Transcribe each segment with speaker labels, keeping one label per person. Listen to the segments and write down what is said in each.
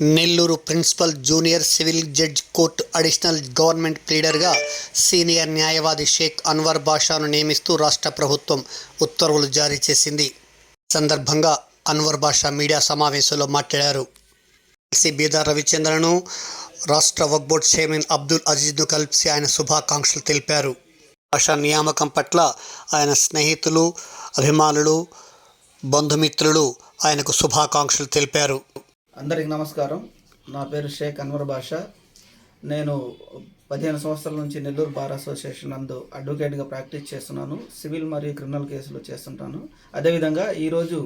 Speaker 1: Nellore principal junior civil judge court additional government ప్లీడర్గా senior న్యాయవాది షేక్ అన్వర్ బాషాను నియమిస్తూ రాష్ట్ర ప్రభుత్వం ఉత్తర్వులు జారీ చేసింది. సందర్భంగా అన్వర్ బాషా మీడియా సమావేశంలో మాట్లాడారు. ఎల్సీ బీదార్ రవిచంద్రను రాష్ట్ర వక్ బోర్డ్ చైర్మన్ అబ్దుల్ అజీజ్ను కలిసి ఆయన శుభాకాంక్షలు తెలిపారు. భాషా నియామకం పట్ల ఆయన స్నేహితులు అభిమానులు బంధుమిత్రులు ఆయనకు శుభాకాంక్షలు తెలిపారు.
Speaker 2: అందరికి నమస్కారం. నా పేరు షేక్ అన్వర్ బాషా నేను పదిహేను సంవత్సరాల నుంచి నెల్లూరు బార్ అసోసియేషన్ నందు అడ్వకేట్గా ప్రాక్టీస్ చేస్తున్నాను. సివిల్ మరియు క్రిమినల్ కేసులు చేస్తుంటాను. అదేవిధంగా ఈరోజు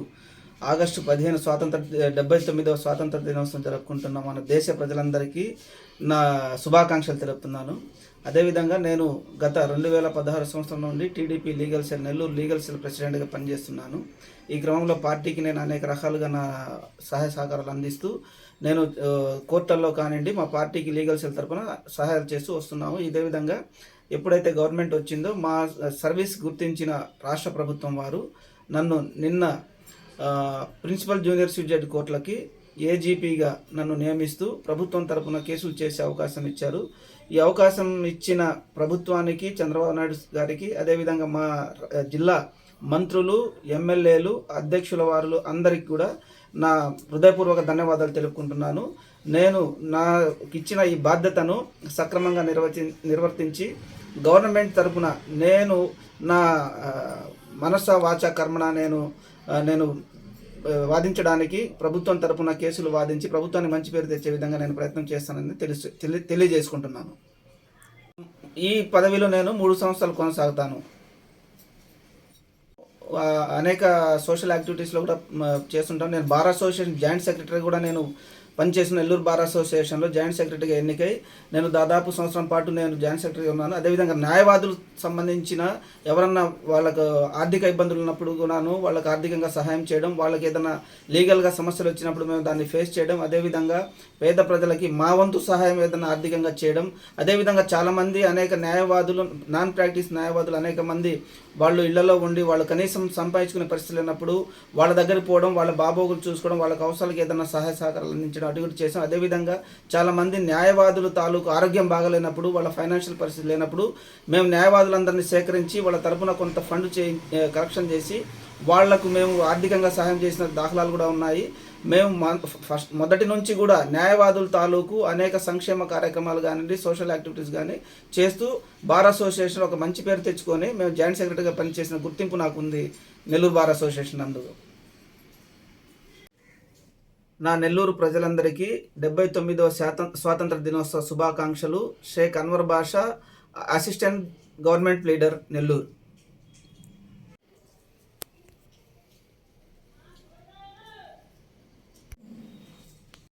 Speaker 2: ఆగస్టు పదిహేను స్వాతంత్ర డెబ్బై తొమ్మిదవ స్వాతంత్ర దినోత్సవం జరుపుకుంటున్న మన దేశ ప్రజలందరికీ నా శుభాకాంక్షలు తెలుపుతున్నాను. అదేవిధంగా నేను గత రెండు వేల పదహారు సంవత్సరం నుండి TDP legal cell Nellore legal cell ప్రెసిడెంట్గా పనిచేస్తున్నాను. ఈ క్రమంలో పార్టీకి నేను అనేక రకాలుగా నా సహాయ సహకారాలు అందిస్తూ నేను కోర్టల్లో కోర్టుల్లో కానివ్వండి మా పార్టీకి లీగల్ సెల్ తరఫున సహాయాలు చేస్తూ వస్తున్నాము. ఇదే విధంగా ఎప్పుడైతే గవర్నమెంట్ వచ్చిందో మా సర్వీస్ గుర్తించిన రాష్ట్ర ప్రభుత్వం వారు నన్ను నిన్న ప్రిన్సిపల్ జూనియర్ సివిల్ జడ్జి కోర్టులకి ఏజీపీగా నన్ను నియమిస్తూ ప్రభుత్వం తరపున కేసులు చేసే అవకాశం ఇచ్చారు. ఈ అవకాశం ఇచ్చిన ప్రభుత్వానికి చంద్రబాబు నాయుడు గారికి అదేవిధంగా మా జిల్లా మంత్రులు ఎమ్మెల్యేలు అధ్యక్షుల వారులు అందరికి కూడా నా హృదయపూర్వక ధన్యవాదాలు తెలుపుకుంటున్నాను. నేను నాకిచ్చిన ఈ బాధ్యతను సక్రమంగా నిర్వచి నిర్వర్తించి గవర్నమెంట్ తరపున నేను నా మనస వాచ కర్మణ నేను నేను వాదించడానికి ప్రభుత్వం తరపున కేసులు వాదించి ప్రభుత్వాన్ని మంచి పేరు తెచ్చే విధంగా నేను ప్రయత్నం చేస్తానని తెలుసు తెలి- తెలియజేసుకుంటున్నాను. ఈ పదవిలో నేను మూడు సంవత్సరాలు కొనసాగుతాను. అనేక సోషల్ యాక్టివిటీస్లో కూడా చేస్తుంటాను. నేను బార్ అసోసియేషన్ జాయింట్ సెక్రటరీ కూడా నేను పనిచేసిన నెల్లూరు బార్ అసోసియేషన్లో జాయింట్ సెక్రటరీగా ఎన్నికై నేను దాదాపు సంవత్సరం పాటు నేను జాయింట్ సెక్రటరీగా ఉన్నాను. అదేవిధంగా న్యాయవాదులకు సంబంధించిన ఎవరన్నా వాళ్ళకు ఆర్థిక ఇబ్బందులు ఉన్నప్పుడు కూడాను వాళ్ళకు ఆర్థికంగా సహాయం చేయడం వాళ్ళకి ఏదైనా లీగల్గా సమస్యలు వచ్చినప్పుడు మేము దాన్ని ఫేస్ చేయడం అదేవిధంగా పేద ప్రజలకి మా వంతు సహాయం ఏదైనా ఆర్థికంగా చేయడం అదేవిధంగా చాలామంది అనేక న్యాయవాదులు నాన్ ప్రాక్టీస్ న్యాయవాదులు అనేక మంది వాళ్ళు ఇళ్ళలో ఉండి వాళ్ళు కనీసం సంపాదించుకునే పరిస్థితులు ఉన్నప్పుడు వాళ్ళ దగ్గర పోవడం వాళ్ళ బాబోగులు చూసుకోవడం వాళ్ళకి అవసరాలకు ఏదైనా సహాయ సహకారాలు అందించడం అటు ఇటు చేసాం అదేవిధంగా చాలామంది న్యాయవాదులు తాలూకు ఆరోగ్యం బాగలేనప్పుడు వాళ్ళ ఫైనాన్షియల్ పరిస్థితి లేనప్పుడు మేము న్యాయవాదులందరినీ సేకరించి వాళ్ళ తరపున కొంత ఫండ్ చే కరెక్షన్ చేసి వాళ్ళకు మేము ఆర్థికంగా సహాయం చేసిన దాఖలాలు కూడా ఉన్నాయి. మేము ఫస్ట్ మొదటి నుంచి కూడా న్యాయవాదుల తాలూకు అనేక సంక్షేమ కార్యక్రమాలు కానివ్వండి సోషల్ యాక్టివిటీస్ కానీ చేస్తూ బార్ అసోసియేషన్ ఒక మంచి పేరు తెచ్చుకొని మేము జాయింట్ సెక్రటరీగా పనిచేసిన గుర్తింపు నాకు ఉంది. నెల్లూరు బార్ అసోసియేషన్ అందులో నా నెల్లూరు ప్రజలందరికీ డెబ్బై తొమ్మిదవ శాతం స్వాతంత్ర దినోత్సవ శుభాకాంక్షలు. Shaik Anwar Basha assistant government leader Nellore.